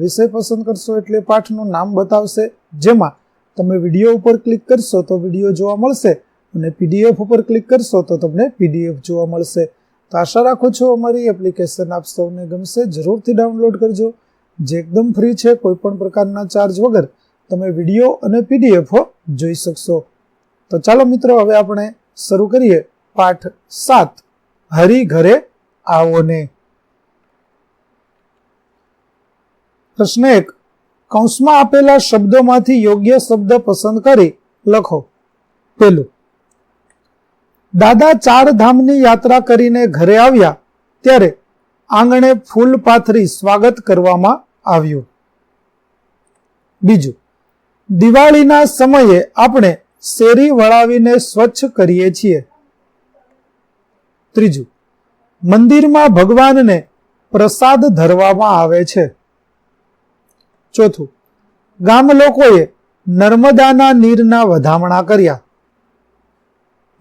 વિષય પસંદ કરશો એટલે પાઠનું નામ બતાવશે. જેમાં તમે વીડિયો ઉપર ક્લિક કરશો તો વીડિયો જોવા મળશે અને પીડીએફ ઉપર ક્લિક કરશો તો તમને પીડીએફ જોવા મળશે. તો આશા રાખું છું અમારી એપ્લિકેશન આપ સૌને ગમશે. જરૂરથી ડાઉનલોડ કરજો. જે એકદમ ફ્રી છે, કોઈ પણ પ્રકારના ચાર્જ વગર તમે વીડિયો અને પીડીએફ જોઈ શકશો. તો ચાલો મિત્રો, હવે આપણે શરૂ કરીએ પાઠ સાત. હરી ઘરે આવો ને પ્રશ્ન એક, કૌંસમાં આપેલા શબ્દોમાંથી યોગ્ય શબ્દ પસંદ કરી લખો. પેલું દાદા ચાર ધામની યાત્રા કરીને ઘરે આવ્યા ત્યારે આંગણે ફૂલ પાથરી સ્વાગત કરવામાં આવ્યું. બીજું, દિવાળીના સમયે આપણે શેરી વળાવીને સ્વચ્છ કરીએ છીએ. ત્રીજું, મંદિરમાં ભગવાનને પ્રસાદ ધરવામાં આવે છે. ચોથું, ગામ લોકોએ નર્મદાના નીરના વધામણા કર્યા.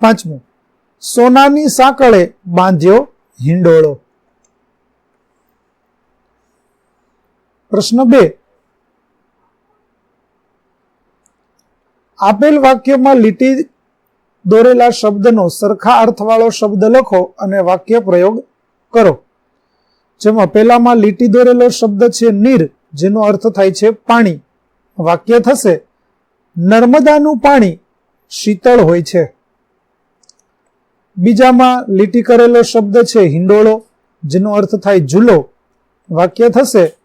પાંચમું, સોનાની સાંકળે બાંધ્યો હિંડોળો. પ્રશ્ન બે, આપેલ વાક્યમાં લીટી દોરેલા શબ્દનો સરખા અર્થવાળો શબ્દ લખો અને વાક્ય પ્રયોગ કરો. જેમાં પહેલામાં લીટી દોરેલો શબ્દ છે નીર જેનો અર્થ થાય છે પાણી. વાક્ય થશે, નર્મદાનું પાણી શીતળ હોય છે. બીજામાં લીટી કરેલો શબ્દ છે હિંડોળો, જેનો અર્થ થાય ઝૂલો. વાક્ય થશે,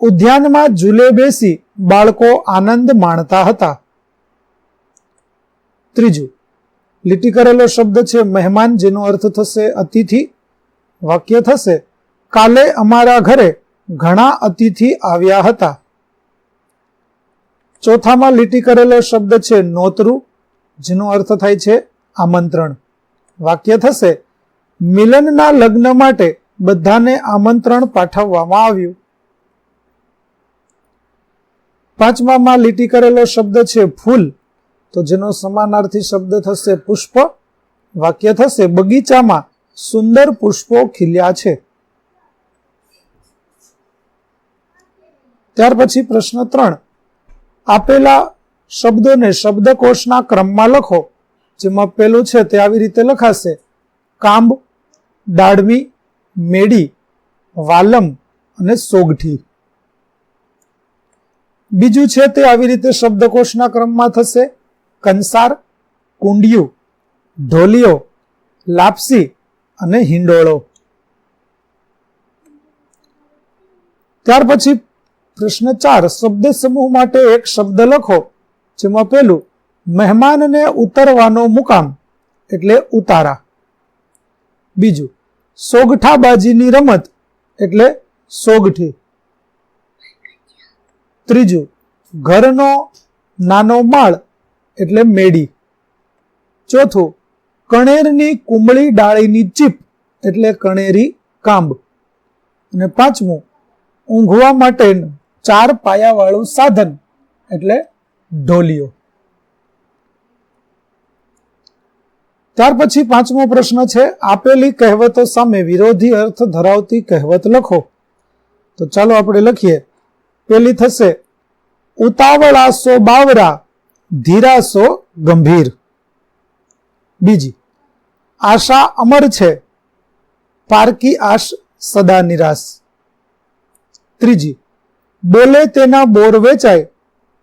ઉદ્યાનમાં ઝૂલે બેસી બાળકો આનંદ માણતા હતા. ત્રીજું, લીટી કરેલો શબ્દ છે મહેમાન, જેનો અર્થ થશે અતિથિ. વાક્ય થશે, કાલે અમારા ઘરે ઘણા અતિથિ આવ્યા હતા. ચોથામાં લીટી કરેલો શબ્દ છે નોતરું, જેનો અર્થ થાય છે આમંત્રણ. વાક્ય થશે, મિલનના લગ્ન માટે બધાને આમંત્રણ પાઠવવામાં આવ્યું. પાંચમામાં લીટી કરેલો શબ્દ છે ફૂલ, તો જેનો સમાનાર્થી શબ્દ થશે પુષ્પ. વાક્ય થશે, બગીચામાં સુંદર પુષ્પો ખીલ્યા છે. ત્યાર પછી પ્રશ્ન ત્રણ. આપેલા શબ્દોને શબ્દકોશના ક્રમમાં લખો, જેમાં પેલું છે તે આવી રીતે લખાશે. કાંબ, દાડમી, મેડી, વાલમ અને સોગઠી. બીજું છે તે આવી રીતે શબ્દકોશના ક્રમમાં થશે. કંસાર, કુંડિયું, ઢોલિયો, લાપસી અને હિંડોળો. ત્યાર પછી પ્રશ્ન ચાર શબ્દ સમૂહ માટે એક શબ્દ લખો, જેમાં પેલું, મહેમાનને ઉતરવાનો મુકામ એટલે ઉતારા. બીજું, સોગઠાબાજીની રમત એટલે સોગઠી. ત્રીજું, ઘરનો નાનો માળ એટલે મેડી ચોથું, કણેરની કુંબળી ડાળીની ચીપ એટલે કણેરી કાંબ. અને પાંચમું, ઊંઘવા માટેનું ચાર પાયાવાળું સાધન, એટલે ઢોલિયો. ત્યાર પછી પાંચમો પ્રશ્ન છે, આપેલી કહેવતો સામે વિરોધી અર્થ ધરાવતી કહેવત લખો. તો ચાલો આપણે લખીએ. પેલી થશે, ઉતાવળાસો બાવરા, ધીરાસો ગંભીર. બીજી, આશા અમર છે, પારકી આશ સદા નિરાશ. ત્રીજી બોલે તેના બોર વેચાય,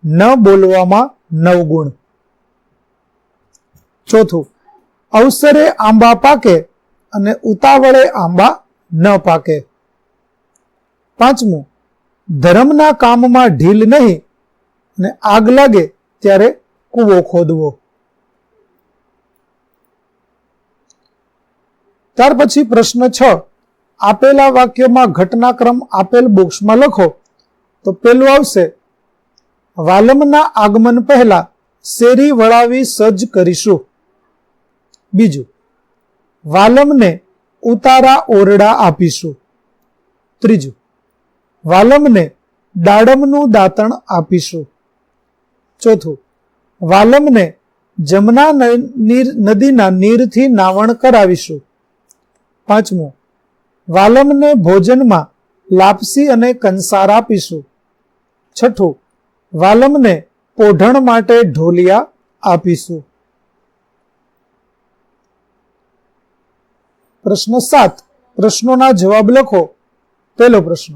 ન બોલવામાં નવ ગુણ. ચોથું, અવસરે આંબા પાકે અને ઉતાવળે આંબા ન પાકે. પાંચમું, ધર્મના કામમાં ઢીલ નહીં અને આગ લાગે ત્યારે કૂવો ખોદવો. ત્યાર પછી પ્રશ્ન છ, આપેલા વાક્યમાં ઘટનાક્રમ આપેલ બોક્સમાં લખો. તો પેલું આવશે. વાલમના આગમન પહેલા શેરી વળાવી સજ્જ કરીશું. બીજું, વાલમને ઉતારા ઓરડા આપીશું. ત્રીજું, વાલમને દાડમનું દાંતણ આપીશું. ચોથું, વાલમને જમના નદીના નીરથી નાવણ કરાવીશું. પાંચમું, વાલમને ભોજનમાં લાપસી અને કંસાર આપીશું. છઠ્ઠું, વાલમને પોઢણ માટે ઢોલિયા આપીશું. પ્રશ્ન સાત, પ્રશ્નોના જવાબ લખો. પહેલો પ્રશ્ન,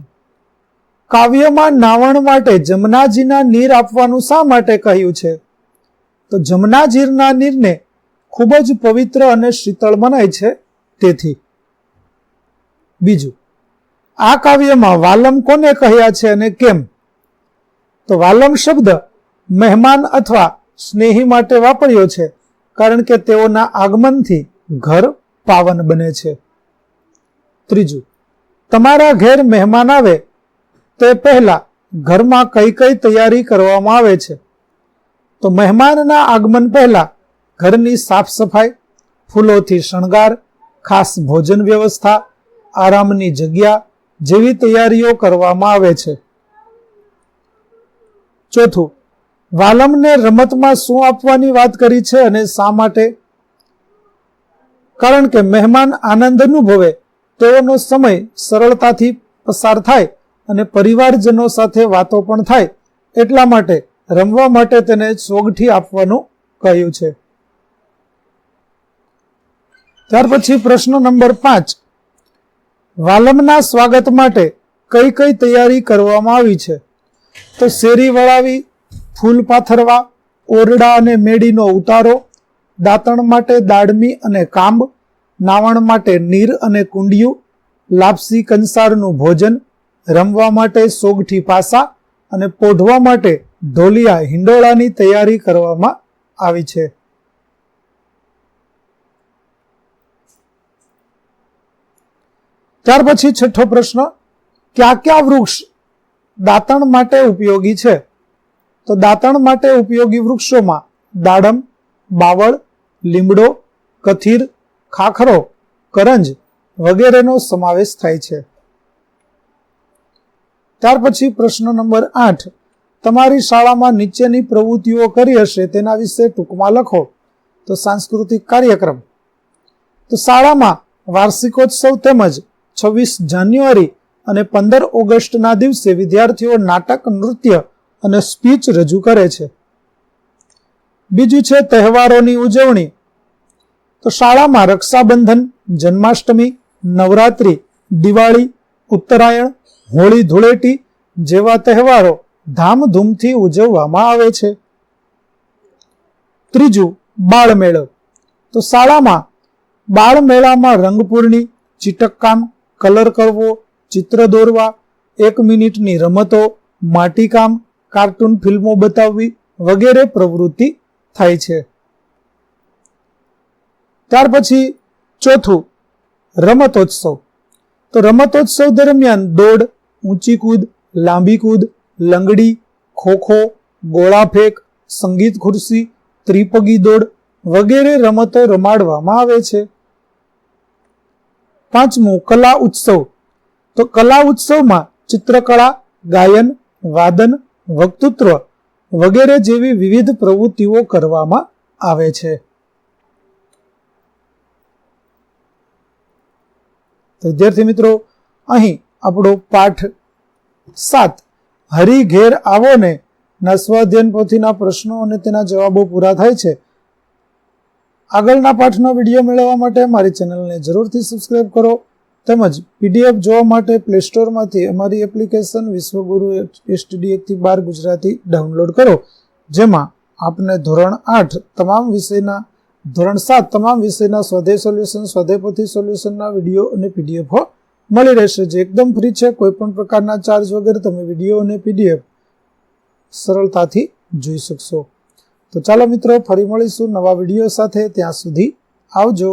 કાવ્યમાં નાવણ માટે જમનાજીના નીર આપવાનું શા માટે કહ્યું છે? તો જમનાજીરના નીરને ખૂબ જ પવિત્ર અને શીતળ મનાય છે તેથી. બીજું, આ કાવ્યમાં વાલમ કોને કહ્યા છે અને કેમ? તો વાલમ શબ્દ મહેમાન અથવા સ્નેહી માટે વાપર્યો છે, કારણ કે તેઓના આગમનથી ઘર પાવન બને છે. ત્રીજું, તમારા ઘેર મહેમાન આવે, તે પહેલા ઘરમાં કઈ કઈ તૈયારી કરવામાં આવે છે? તો મહેમાનના આગમન પહેલા ઘરની સાફ સફાઈ ફૂલોથી શણગાર, ખાસ ભોજન વ્યવસ્થા, આરામની જગ્યા જેવી તૈયારીઓ કરવામાં આવે છે. ચોથું, વાલમને રમતમાં શું આપવાની વાત કરી છે અને શા માટે? કારણ કે મહેમાન આનંદ અનુભવે, તેઓનો સમય સરળતાથી પસાર થાય અને પરિવારજનો સાથે વાતો પણ થાય, એટલા માટે રમવા માટે તેને સોગઠી આપવાનું કહ્યું છે. ત્યાર પછી પ્રશ્ન નંબર પાંચ, વાલમના સ્વાગત માટે કઈ કઈ તૈયારી કરવામાં આવી છે? તો શેરી વળાવી, ફૂલ પાથરવા, ઓરડા અને મેડીનો ઉતારો, દાંતણ માટે દાડમી અને કાંબ, નાવણ માટે નીર અને કુંડિયું, લાપસી કંસારનું ભોજન, રમવા માટે સોગઠી પાસા અને પોઢવા માટે ઢોલિયા હિંડોળાની તૈયારી કરવામાં આવી છે. ત્યાર પછી છઠ્ઠો પ્રશ્ન, ક્યાં ક્યાં વૃક્ષ દાંતણ માટે ઉપયોગી છે. તો દાંતણ માટે ઉપયોગી વૃક્ષોમાં દાડમ, બાવળ, લીમડો, કથીર, ખાખરો, કરંજ વગેરેનો સમાવેશ થાય છે. ત્યાર પછી પ્રશ્ન નંબર આઠ. તમારી શાળામાં નીચેની પ્રવૃત્તિઓ કરી હશે તેના વિશે ટૂંકમાં લખો. તો સાંસ્કૃતિક કાર્યક્રમ. તો શાળામાં વાર્ષિકોત્સવ તેમજ છવ્વીસ જાન્યુઆરી અને પંદર ઓગસ્ટના દિવસે વિદ્યાર્થીઓ નાટક, નૃત્ય અને સ્પીચ રજૂ કરે છે. બીજું છે તહેવારોની ઉજવણી. તો શાળામાં રક્ષાબંધન, જન્માષ્ટમી, નવરાત્રિ, દિવાળી, ઉત્તરાયણ, હોળી, ધૂળેટી જેવા તહેવારો ધામધૂમથી ઉજવવામાં આવે છે. ત્રીજું, બાળમેળો. તો શાળામાં બાળમેળામાં રંગપૂર્ણી, ચીટકકામ, કલર કરવો ચિત્ર દોરવા, એક મિનિટની રમતો, માટીકામ, કાર્ટૂન ફિલ્મો બતાવવી વગેરે પ્રવૃત્તિ થાય છે. ત્યાર પછી ચોથું, રમતોત્સવ. તો રમતોત્સવ દરમિયાન દોડ, ઊંચી કૂદ, લાંબી કૂદ, લંગડી, ખોખો ગોળા ફેંક સંગીત ખુરશી, ત્રિપગી દોડ વગેરે રમતો રમાડવામાં આવે છે. પાંચમું, કલા ઉત્સવ. તો કલા ઉત્સવમાં ચિત્રકળા, ગાયન, વાદન, વક્તૃત્વ વગેરે જેવી વિવિધ પ્રવૃત્તિઓ કરવામાં આવે છે. વિદ્યાર્થી મિત્રો, અહીં આપણો પાઠ સાત, હરી ઘેર આવો ને ના સ્વાધ્યન પોથીના પ્રશ્નો અને તેના જવાબો પૂરા થાય છે. આગળના પાઠનો વીડિયો મેળવવા માટે મારી ચેનલને જરૂરથી સબસ્ક્રાઈબ કરો. તેમજ પીડીએફ જોવા માટે પ્લે સ્ટોરમાંથી અમારી એપ્લિકેશન વિશ્વગુરુ એસટીડી એકથી બાર ગુજરાતી ડાઉનલોડ કરો. જેમાં આપને ધોરણ આઠ તમામ વિષયના, ધોરણ સાત તમામ વિષયના સ્વદે સોલ્યુશન સ્વદેપથી સોલ્યુશનના વીડિયો અને પીડીએફ મળી રહેશે. જે એકદમ ફ્રી છે, કોઈ પણ પ્રકારના ચાર્જ વગર તમે વીડિયો અને પીડીએફ સરળતાથી જોઈ શકશો. તો ચાલો મિત્રો, ફરી મળીશું નવા વીડિયો સાથે. ત્યાં સુધી આવજો.